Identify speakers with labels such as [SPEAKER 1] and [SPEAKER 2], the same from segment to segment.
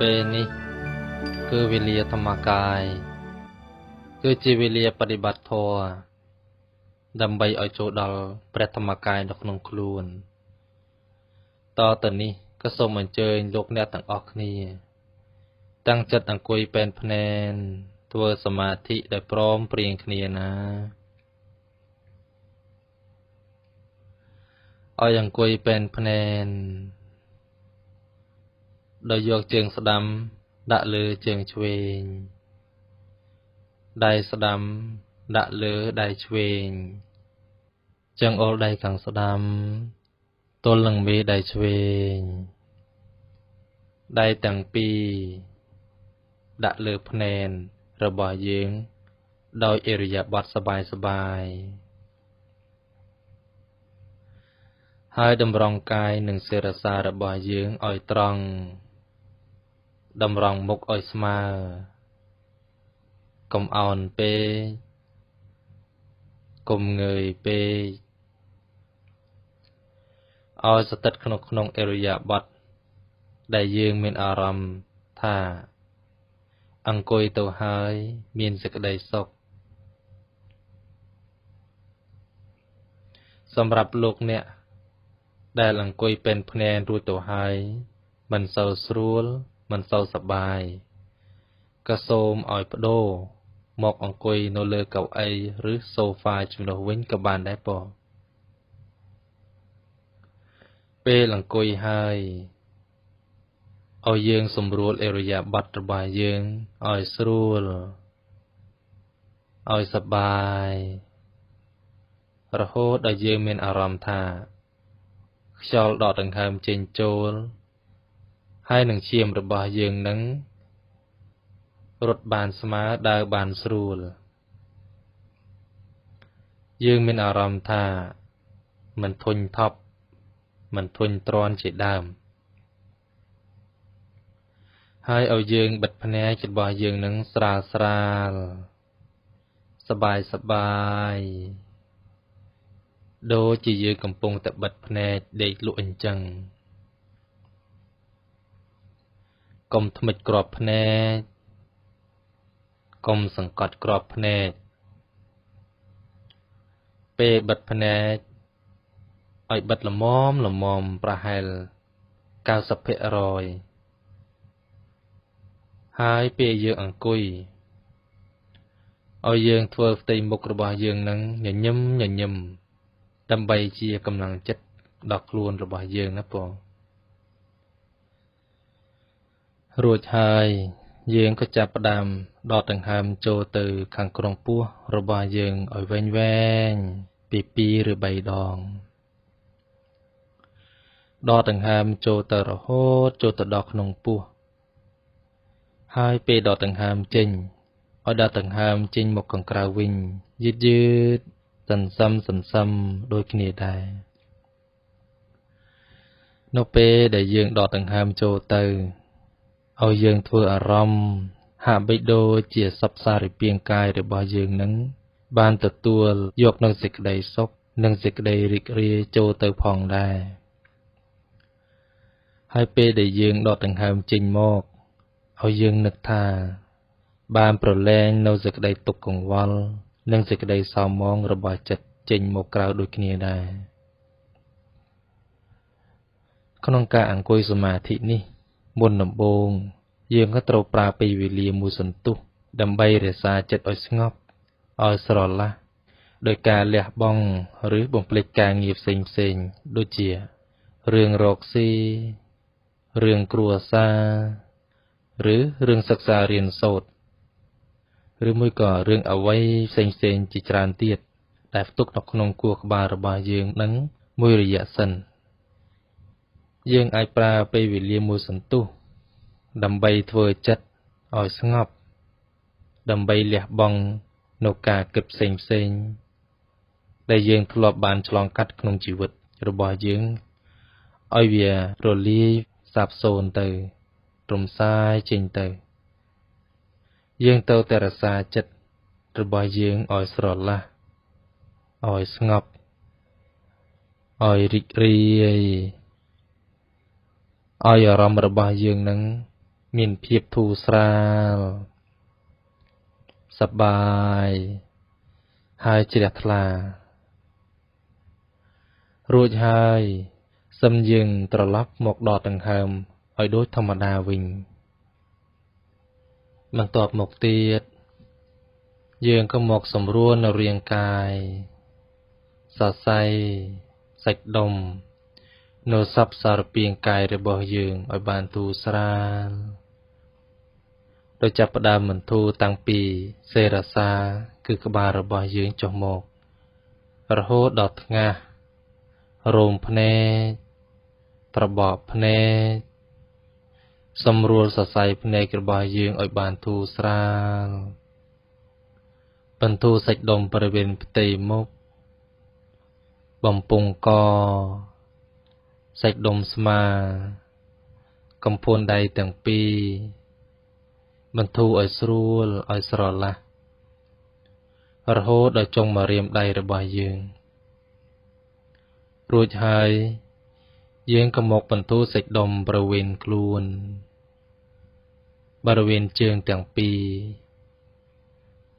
[SPEAKER 1] ពេលនេះ គឺវេលាធម្មកាយ គឺជាវេលាបដិបត្តិធម៌ដើម្បីឲ្យចូលដល់ព្រះធម្មកាយនៅក្នុងខ្លួន តទៅនេះក៏សូមអញ្ជើញលោកអ្នកទាំងអស់គ្នា តាំងចិត្តអង្គុយពេនភ្នែនធ្វើសមាធិដោយព្រមព្រៀងគ្នាណាឲ្យអង្គុយពេនភ្នែន ដោយយកជើងស្ដាំដាក់លើជើងឆ្វេងដៃស្ដាំដាក់លើដៃឆ្វេងចង្អុលដៃខាងស្ដាំទល់នឹងមេដៃឆ្វេងដៃទាំងពីរដាក់លើភ្នែនរបស់យើង ដោយអរិយាបថសបាយសបាយហើយតម្រង់កាយនិងសេរសារបស់យើងឲ្យត្រង់ តម្រង់មុខឲ្យស្មើកុំអោនពេកកុំងើយពេកឲ្យស្ថិតក្នុងក្នុងអរិយាបថដែលយើងមានអារម្មណ៍ថា អង្គុយទៅហើយ មានសេចក្តីសុខសម្រាប់លោកអ្នក ដែលអង្គុយពេនភ្នែនរួចទៅហើយមិនសូវស្រួល មិនសូវសប្បាយក៏សូមឲ្យបដូរមកអង្គុយនៅលើកៅអីឬសូហ្វាជំនួសវិញក៏បានដែរបងពេលអង្គុយហើយឲ្យយើងសម្រួលអរិយាប័ត្ររបស់យើងឲ្យស្រួលឲ្យសប្បាយរហូតដល់យើងមានអារម្មណ៍ថា ខ្យល់ដកដង្ហើមចេញចូល ហើយនឹងឈាមរបស់យើងនឹងរត់បានស្មើដើរបានស្រួល យើងមានអារម្មណ៍ថាមិនធុញថប់មិនធុញទ្រាន់ជាដើមហើយឲ្យយើងបិទភ្នែករបស់យើងនឹងស្រាលស្រាលសបាយសបាយដូចជាយើងកំពុងតែបិទភ្នែកដេកលក់អញ្ចឹង កុំថ្មិចក្របភ្នែកកុំសង្កត់ក្របភ្នែកពេលបិទភ្នែកឲ្យបិទល្មមល្មមប្រហែល90%ហើយពេលយើងអង្គុយឲ្យយើងធ្វើផ្ទៃមុខរបស់យើងនឹងញញឹមញញឹមដើម្បីជាកម្លាំងចិត្តដល់ខ្លួនរបស់យើងណាបង រួចហើយយើងក៏ចាប់ផ្ដើមដកដង្ហើមចូលទៅខាងក្រុងពោះរបស់យើងឲ្យវែងវែងពី2ឬ3ដងដកដង្ហើមចូលទៅរហូតចូលទៅដល់ក្នុងពោះហើយពេលដកដង្ហើមចេញឲ្យដកដង្ហើមចេញមកខាងក្រៅវិញយឺតយឺតសន្សឹមសន្សឹមដូចគ្នាដែរនៅពេលដែលយើងដកដង្ហើមចូលទៅ ឲ្យយើងធ្វើអារម្មណ៍ហាក់បីដូចជាសពសារិពាងកាយរបស់យើងនឹងបានទទួលយកនឹងសេចក្តីសុខនិងសេចក្តីរីករាយចូលទៅផងដែរហើយពេលដែលយើងដកដង្ហើមចេញមកឲ្យយើងនឹកថា បានប្រឡែងនៅសេចក្តីទុក្ខកង្វល់និងសេចក្តីសោមងរបស់ចិត្តចេញមកក្រៅដូចគ្នាដែរក្នុងការអង្គុយសមាធិនេះ មុនដំបូង យើងក៏ត្រូវប្រើពេលវេលាមួយសន្ទុះដើម្បីរក្សាចិត្តឲ្យស្ងប់ឲ្យស្រឡះដោយការលះបង់ឬបំភ្លេចការងារផ្សេងផ្សេងដូចជារឿងរកស៊ីរឿងគ្រួសារឬរឿងសិក្សារៀនសូត្រឬមួយក៏រឿងអ្វីផ្សេងផ្សេងជាច្រើនទៀតដែលផ្ទុកនៅក្នុងគួរក្បាលរបស់យើងនឹងមួយរយៈសិន យើងអាចប្រើពេលវេលាមួយសន្ទុះដើម្បីធ្វើចិត្តឲ្យស្ងប់ ដើម្បីលះបង់នៅការគិតផ្សេងផ្សេងដែលយើងធ្លាប់បានឆ្លងកាត់ក្នុងជីវិតរបស់យើងឲ្យវារលាយសាបសូន្យទៅ រំសាយចេញទៅ យើងទៅតែរក្សាចិត្តរបស់យើងឲ្យស្រឡះឲ្យស្ងប់ឲ្យរីករាយ ឲ្យអារម្មណ៍របស់យើងនឹងមានភាពធូរស្រាលសប្បាយហើយជ្រះថ្លា រួចហើយសឹមយើងត្រឡប់មកដកដង្ហើមឲ្យដូចធម្មតាវិញបន្ទាប់មកទៀតយើងក៏មកសម្រួលនៅរាងកាយសរសៃសាច់ដុំ នៅសពសារពាង្គកាយរបស់យើងឲ្យបានទូស្រាលដោយចាប់ផ្ដើមមិនធូរតាំងពីសេរសា គឺក្បាលរបស់យើងចុះមក រហូតដល់ថ្ងាសរោមភ្នែកត្របកភ្នែកសម្រួលសរសៃភ្នែករបស់យើងឲ្យបានធូរស្រាលបន្ទូសាច់ដុំបរិវេណផ្ទៃមុខបំពង់ក សាច់ដុំស្មា កំភួនដៃទាំងពីរបន្ធូរឲ្យស្រួលឲ្យស្រឡះរហូតដល់ចុងម្រាមដៃរបស់យើង រួចហើយយើងក៏មកបន្ធូរសាច់ដុំបរិវេណខ្លួន បរិវេណជើងទាំងពីរ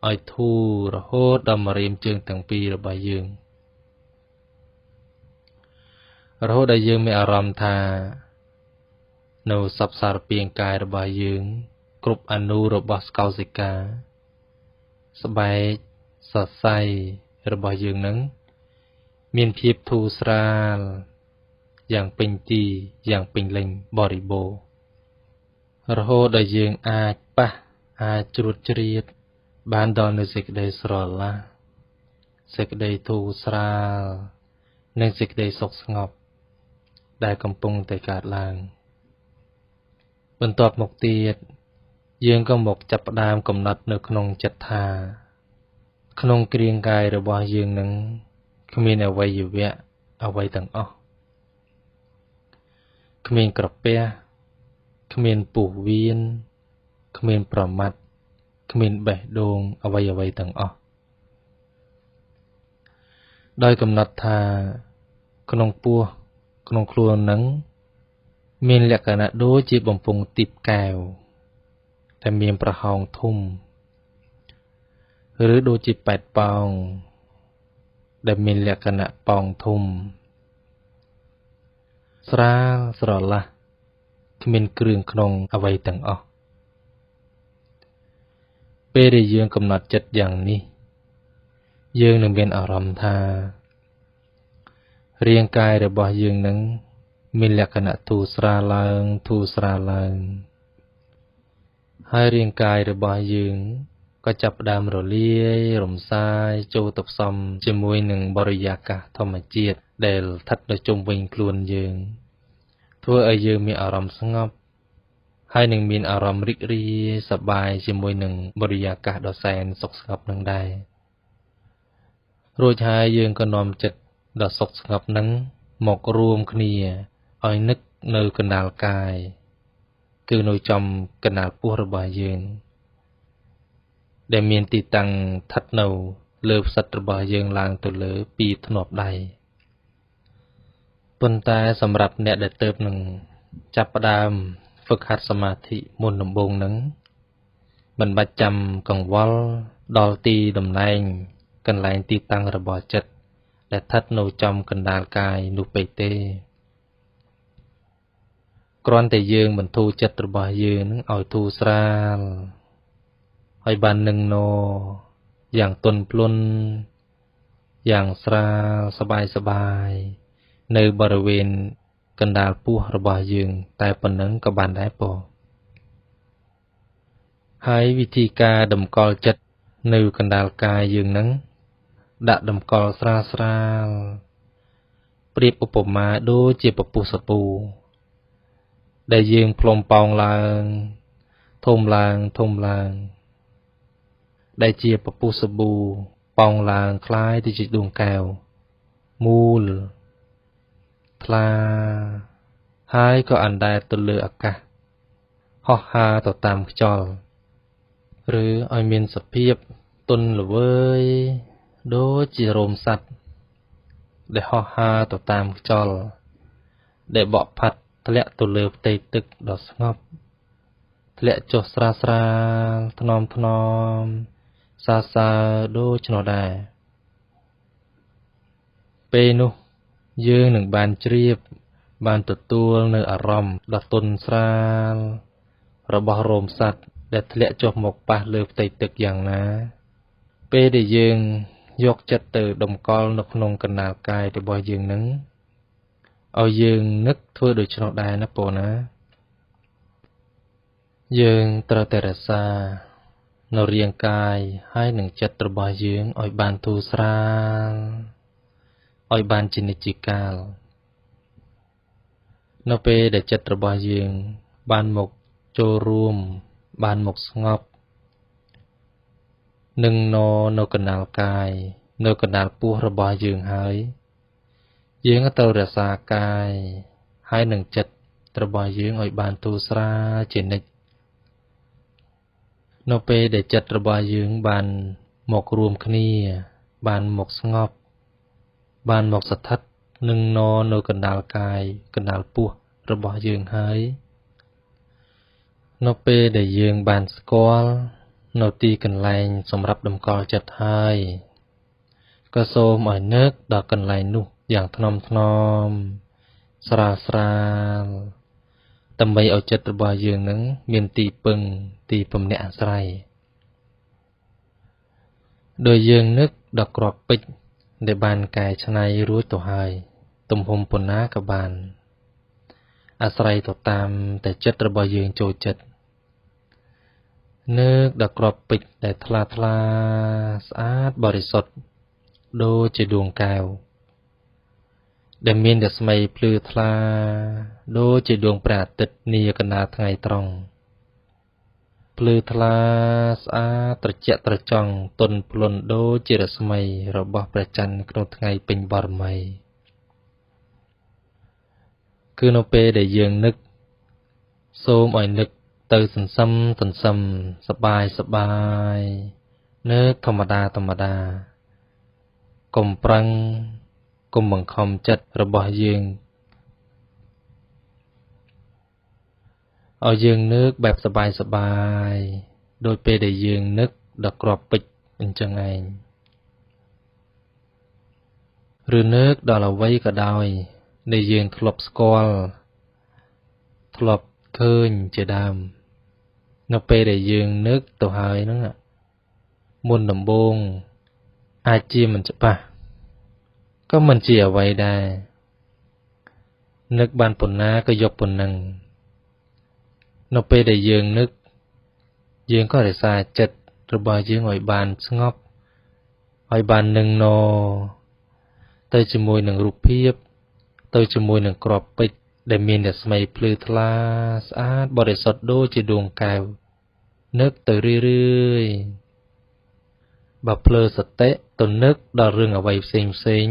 [SPEAKER 1] ឲ្យធូររហូតដល់ម្រាមជើងទាំងពីររបស់យើង រហូតដល់យើងមានអារម្មណ៍ថា នៅសពសារពាង្គកាយរបស់យើង គ្រប់អនុរបស់ស្កោសិកា ស្បែកសរសៃរបស់យើងនឹងមានភាពធូរស្រាលយ៉ាងពេញទីយ៉ាងពេញលេញបរិបូរណ៍រហូតដល់យើងអាចប៉ះអាចជ្រួតជ្រាបបានដល់នូវសេចក្តីស្រឡះសេចក្តីធូរស្រាលនិងសេចក្តីសុខស្ងប់ ដែលកំពុងតែកើតឡើង បន្ទាប់មកទៀតយើងក៏មកចាប់ផ្ដើមកំណត់នៅក្នុងចិត្តថា ក្នុងគ្រាងកាយរបស់យើងនឹងគ្មានអវយវៈអ្វីទាំងអស់គ្មានក្រពះគ្មានពុះវៀនគ្មានប្រមាត់គ្មានបេះដូងអ្វីអ្វីទាំងអស់ដោយកំណត់ថាក្នុងពោះ ក្នុងខ្លួននឹងមានលក្ខណៈដូចជាបំពង់ទីបកែវតែមានប្រហោងធំឬដូចជាប៉ែតប៉ោងដែលមានលក្ខណៈប៉ោងធំ ស្រាលស្រឡះគ្មានគ្រឿងក្នុងអ្វីទាំងអស់ពេលដែលយើងកំណត់ចិត្តយ៉ាងនេះ យើងនឹងមានអារម្មណ៍ថា រាងកាយរបស់យើងនឹងមានលក្ខណៈធូរស្រាលឡើងធូរស្រាលឡើង ហើយរាងកាយរបស់យើងក៏ចាប់ផ្ដើមរលាយរំសាយចូលទៅផ្សំជាមួយនឹងបរិយាកាសធម្មជាតិដែលស្ថិតនៅជុំវិញខ្លួនយើង ធ្វើឲ្យយើងមានអារម្មណ៍ស្ងប់ហើយនឹងមានអារម្មណ៍រីករាយសប្បាយជាមួយនឹងបរិយាកាសដ៏សែនសុខស្ងប់នឹងដែររួចហើយយើងក៏នាំចិត្ត ដ៏សុខស្ងប់នឹងមករួមគ្នាឲ្យនឹកនៅកណ្ដាលកាយ គឺនៅចំកណ្ដាលពោះរបស់យើង ដែលមានទីតាំងស្ថិតនៅលើផ្សិតរបស់យើងឡើងទៅលើពីធ្នាប់ដៃប៉ុន្តែសម្រាប់អ្នកដែលទៅនឹងចាប់ផ្ដើមហ្វឹកហាត់សមាធិមុនដំបូងនឹងមិនបាច់ចាំកង្វល់ដល់ទីតំណែងកន្លែងទីតាំងរបស់ចិត្ត ដែលស្ថិតនៅចំកណ្ដាលកាយនោះពេកទេគ្រាន់តែយើងបន្ធូរចិត្តរបស់យើងនឹងឲ្យធូរស្រាលឲ្យបាននឹងណយ៉ាងទន់ភ្លន់យ៉ាងស្រាលសบายសบายនៅបរិវេណកណ្ដាលពោះរបស់យើង តែប៉ុណ្ណឹងក៏បានដែរពហើយវិធីការតម្កល់ចិត្តនៅកណ្ដាលកាយយើងនឹង ដាក់តម្កល់ស្រាលស្រាលប្រៀបឧបមាដូចជាពពុះសាពូដែលយើងផ្លុំប៉ោងឡើងធំឡើងធំឡើង ដែលជាពពុះសាប៊ូប៉ោងឡើងคล้ายទៅជាដួងកែវមូលថ្លាហើយក៏អណ្ដែតទៅលើអាកាសហោះហើរទៅតាមខ្យល់ឬឲ្យមានសភាពទន់ល្វើយ ដូចជារោមសត្វដែលហោះហើរទៅតាមខ្យល់ដែលបក់ផាត់ធ្លាក់ទៅលើផ្ទៃទឹកដ៏ស្ងប់ធ្លាក់ចុះស្រាលស្រាលថ្នមថ្នមសាសើដូចនោះដែរពេលនោះយើងនឹងបានជ្រាប បានទទួលនៅអារម្មណ៍ដ៏ទន់ស្រាល របស់រោមសត្វដែលធ្លាក់ចុះមកប៉ះលើផ្ទៃទឹកយ៉ាងណា ពេលដែលយើង យកចិត្តទៅតម្កល់នៅក្នុងកណ្ដាលកាយរបស់យើងនឹងឲ្យយើងនឹកធ្វើដូច្នោះដែរណាបងណា យើងត្រូវតែរក្សានៅរាងកាយហើយនឹងចិត្តរបស់យើងឲ្យបានទូស្រាលឲ្យបានជានិច្ចកាលនៅពេលដែលចិត្តរបស់យើងបានមកចូលរួម បានមកស្ងប់ នឹងននៅកណ្ដាលកាយ នៅកណ្ដាលពោះរបស់យើងហើយ យើងត្រូវរក្សាកាយ ហើយនឹងចិត្តរបស់យើងឲ្យបានទូស្រាលជានិច្ចនៅពេលដែលចិត្តរបស់យើងបានមករួមគ្នា បានមកស្ងប់ បានមកស្ថិតនឹងននៅកណ្ដាលកាយកណ្ដាលពោះរបស់យើងហើយ នៅពេលដែលយើងបានស្គាល់ នៅទីកន្លែងសម្រាប់តម្កល់ចិត្តហើយក៏សូមឲ្យនឹកដល់កន្លែងនោះយ៉ាងថ្នមថ្នមស្រាលស្រាលដើម្បីឲ្យចិត្តរបស់យើងនឹងមានទីពឹងទីពំនាក់អាស្រ័យដោយយើងនឹកដល់ក្របពេជ្រដែលបានកែច្នៃរួចទៅហើយ ទំហំប៉ុណ្ណាក៏បាន អាស្រ័យទៅតាមតែចិត្តរបស់យើងចូលចិត្ត នឹកដល់ក្របពេជ្រដែលថ្លាថ្លាស្អាតបរិសុទ្ធដូចជាដួងកែវដែលមានរស្មីភ្លឺថ្លាដូចជាដួងព្រះអាទិត្យនាកណ្ដាលថ្ងៃត្រង់ភ្លឺថ្លាស្អាតត្រជាក់ត្រចង់ទន់ភ្លន់ដូចជារស្មីរបស់ព្រះច័ន្ទក្នុងថ្ងៃពេញបរមីគឺនៅពេលដែលយើងនឹកសូមឲ្យនឹក ទៅសន្សំសន្សំសបាយសបាយនឹកធម្មតាធម្មតាកុំប្រឹងកុំបង្ខំចិត្តរបស់យើងឲ្យយើងនឹកបែបសបាយសបាយដោយពេលដែលយើងនឹកដល់ក្របពេជ្រអញ្ចឹងឯងឬនឹកដល់អ្វីក៏ដោយដែលយើងធ្លាប់ស្គាល់ធ្លាប់ឃើញជាដើម នៅពេលដែលយើងនឹកទៅហើយហ្នឹងមុនដំបូងអាចជាមិនច្បាស់ក៏មិនជាអ្វីដែរនឹកបានប៉ុណ្ណាក៏យកប៉ុណ្ណឹងនៅពេលដែលយើងនឹក យើងក៏រក្សាចិត្តរបស់យើងឲ្យបានស្ងប់ឲ្យបាននឹងណទៅជាមួយនឹងរូបភាព ទៅជាមួយនឹងក្របពេជ្រ ដែលមានរស្មីភ្លឺថ្លាស្អាតបរិសុទ្ធដូចជាដួងកែវនឹកទៅរឿយៗបើភ្លើសតិទៅនឹកដល់រឿងអ្វីផ្សេងផ្សេង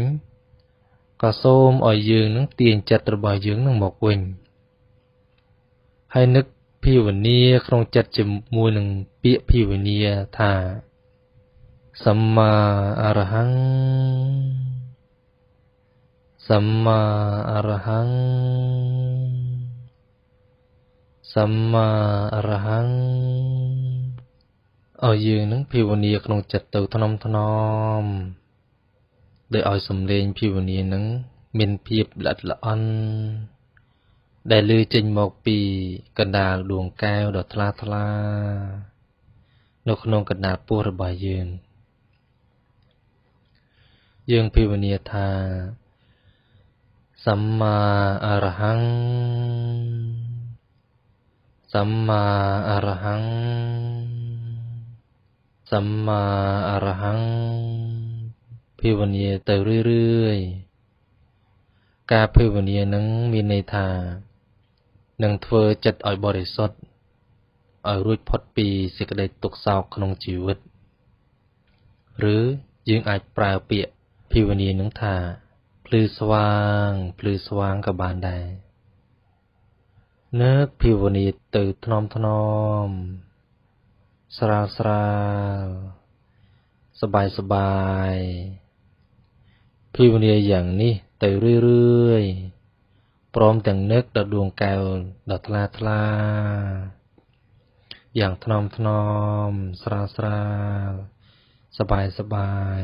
[SPEAKER 1] ក៏សូមឲ្យយើងនឹងទាញចិត្តរបស់យើងនឹងមកវិញហើយនឹកភាវនាក្នុងចិត្តជាមួយនឹងពាក្យភាវនាថាសម្មាអរហង្គ សម្មាអរហង្គសម្មាអរហង្គឲ្យយើងនឹងភាវនាក្នុងចិត្តទៅថ្នមថ្នមដោយឲ្យសំឡេងភាវនានឹងមានភាពល្អិតល្អន់ដែលលឺចេញមកពីកណ្ដាលដួងកែវដ៏ថ្លាថ្លានៅក្នុងកណ្ដាលពោះរបស់យើងយើងភាវនាថា សម្មាអរហង្គសម្មាអរហង្គសម្មាអរហង្គភាវនាទៅរឿយៗការភាវនានឹងមានន័យថានឹងធ្វើចិត្តឲ្យបរិសុទ្ធឲ្យរួចផុតពីសេចក្តីទុក្ខសោកក្នុងជីវិត ឬយើងអាចប្រើពាក្យភាវនានឹងថា พลือสว่างพลือสว่างกับบานไดเนื้อผิวนิตื่นถนอมถนอม สราสราสบายสบายพิวเนียอย่างนี้เตยเรื่อยๆ พร้อมแต่งเนึกดดวงแก้วดดทลาทลา อย่างถนอมถนอม สราสราสบายสบาย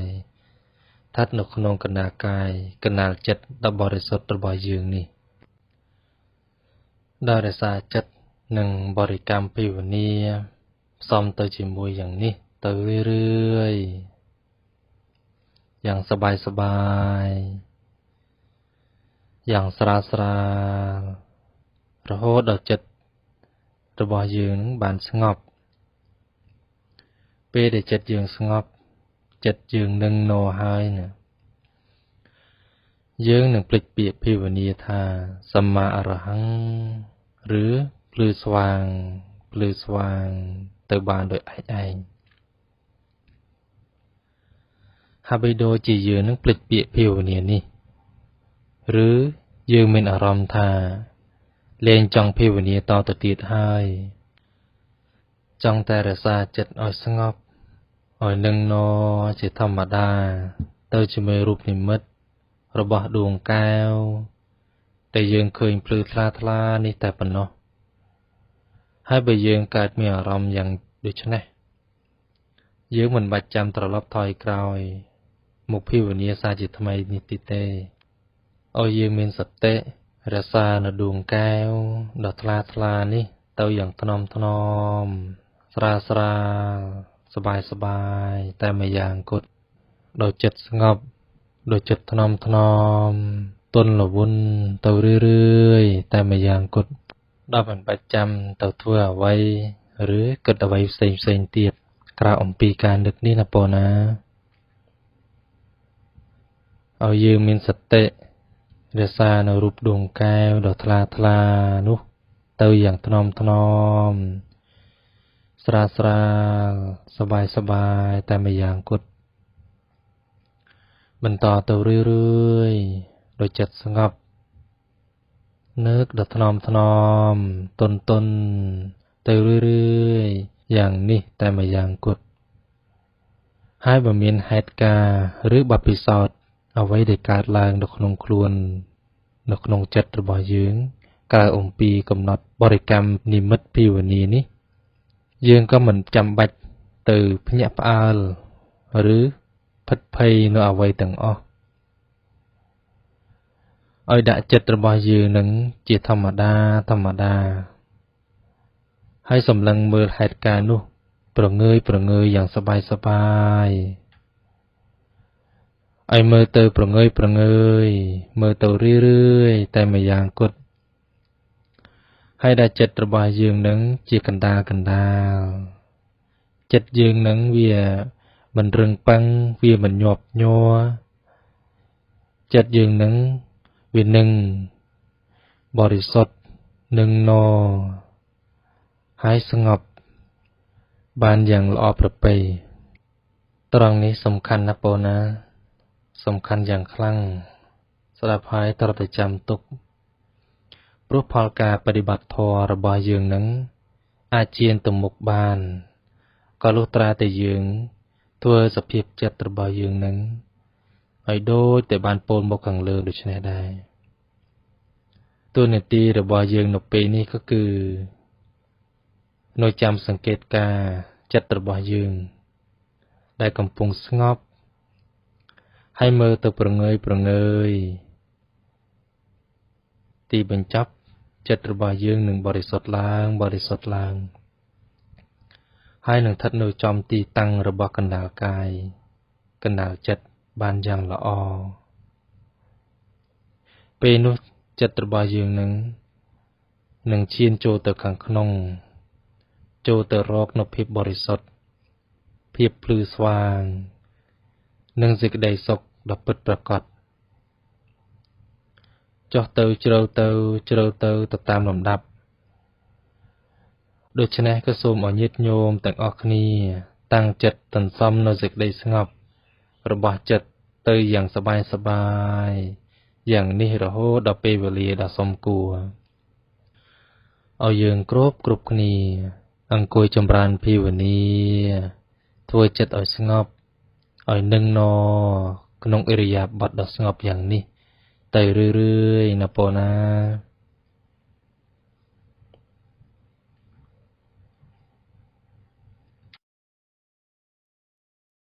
[SPEAKER 1] ឋិតនៅក្នុងកណ្ដាលកាយកណ្ដាលចិត្តដ៏បរិសុទ្ធរបស់យើងនេះដោយរសារចិត្តនិងបរិកម្មភាវនាផ្សំទៅជាមួយយ៉ាងនេះទៅរឿយយ៉ាងសបាយសបាយយ៉ាងស្រាលស្រាលរហូតដល់ចិត្តរបស់យើងបានស្ងប់ពេលដែលចិត្តយើងស្ងប់ ចិត្តយើងនឹងណោហើយណាយើងនឹងភ្លេចពាក្យភាវនាថាសម្មាអរហង្គឬភ្លឺស្វាងភ្លឺស្វាងទៅបានដោយឯកឯងហើយបីដូចជាយើងនឹងភ្លេចពាក្យភាវនានេះឬយើងមានអារម្មណ៍ថាលែងចង់ភាវនាតទៅទៀតហើយ ចង់តែរក្សាចិត្តឲ្យស្ងប់ ឲ្យនឹងនជាធម្មតា ទៅជាមួយរូបនិមិត្តរបស់ដួងកែវដែលយើងឃើញភ្លឺថ្លាថ្លានេះតែប៉ុណ្ណោះហើយបើយើងកើតមានអារម្មណ៍យ៉ាងដូចនេះយើងមិនបាច់ចាំត្រឡប់ថយក្រោយមកភាវនាសាជាថ្មីនេះទីទេឲ្យយើងមានសតិរក្សានៅដួងកែវដ៏ថ្លាថ្លានេះ ទៅយ៉ាងថ្នមថ្នមស្រាលស្រាល សบายសบายតែម្យ៉ាងគត់ដោយចិត្តស្ងប់ដោយចិត្តថ្នមថ្នមទន់លវុនទៅរឿយៗតែម្យ៉ាងគត់ដល់មិនបាច់ចាំទៅធ្វើអ្វីឬគិតអ្វីផ្សេងផ្សេងទៀតក្រៅអំពីការនឹកនេះណាបងណាឲ្យយើងមានសតិរក្សានៅរូបដួងកែវដ៏ថ្លាថ្លានោះ ទៅយ៉ាងថ្នមថ្នម ស្រាលស្រាលសបាយសបាយតែម្យ៉ាងគត់បន្តទៅរឿយរឿយដោយចិត្តស្ងប់នឹកដល់ថ្នមថ្នមតុនតុនទៅរឿយរឿយយ៉ាងនេះតែម្យ៉ាងគត់ហើយបើមានហេតុការឬបបិសោតអ្វីដែលកើតឡើងនៅក្នុងខ្លួន នៅក្នុងចិត្តរបស់យើង ក្រៅអំពីកំណត់បរិកម្មនិមិត្តភាវនានេះ យើងក៏មិនចាំបាច់ទៅភ្ញាក់ផ្អើលឬភិតភ័យនៅអ្វីទាំងអស់ឲ្យដាក់ចិត្តរបស់យើងនឹងជាធម្មតាធម្មតា ហើយសម្លឹងមើលហេតុការណ៍នោះ ប្រងើយប្រងើយយ៉ាងសបាយសបាយឲ្យមើលទៅប្រងើយប្រងើយមើលទៅរឿយរឿយតែម្យ៉ាងគត់ ហើយដែលចិត្តរបស់យើងនឹងជាកណ្ដាលកណ្ដាលចិត្តយើងនឹងវាមិនរឹងប៉ឹងវាមិនញាប់ញ័រចិត្តយើងនឹងវានឹងបរិសុទ្ធនឹងណហើយស្ងប់បានយ៉ាងល្អប្រពៃត្រង់នេះសំខាន់ណាស់បងណា សំខាន់យ៉ាងខ្លាំងស្ដាប់ហើយត្រូវតែចាំទុក ព្រោះផលការបដិបត្តិធម៌របស់យើងនឹងអាចជៀនទៅមុខបានក៏លុះត្រាតែយើង ធ្វើសភាពចិត្តរបស់យើងនឹងឲ្យដូចតែបានពោលមកខាងលើដូច្នេះដែរតួនាទីរបស់យើងនៅពេលនេះក៏គឺនៅចាំសង្កេតការចិត្តរបស់យើង ដែលកំពុងស្ងប់ហើយមើលទៅប្រងើយប្រងើយ ទីបញ្ចប់ចិត្តរបស់យើងនឹងបរិសុទ្ធឡើងបរិសុទ្ធឡើង ហើយនឹងស្ថិតនៅចំទីតាំងរបស់កណ្ដាលកាយកណ្ដាលចិត្តបានយ៉ាងល្អពេលនោះចិត្តរបស់យើងនឹងនឹងឈានចូលទៅខាងក្នុង ចូលទៅរកនៅភាពបរិសុទ្ធភាពភ្លឺស្វាង និងសេចក្តីសុខដ៏ពិតប្រាកដ ចុះទៅជ្រៅទៅជ្រៅទៅទៅតាមលំដាប់ដូច្នេះក៏សូមឲ្យញាតិញោមទាំងអស់គ្នា តាំងចិត្តទន្សំនៅសេចក្តីស្ងប់ របស់ចិត្តទៅយ៉ាងសបាយសបាយយ៉ាងនេះរហូតដល់ពេលវេលាដ៏សមគួរឲ្យយើងគ្រប់គ្រប់គ្នា អង្គុយចម្រើនភាវនាធ្វើចិត្តឲ្យស្ងប់ឲ្យនឹងណក្នុងអិរិយាបថដ៏ស្ងប់យ៉ាងនេះ ទៅរឿយៗណាប៉ុណ្ណា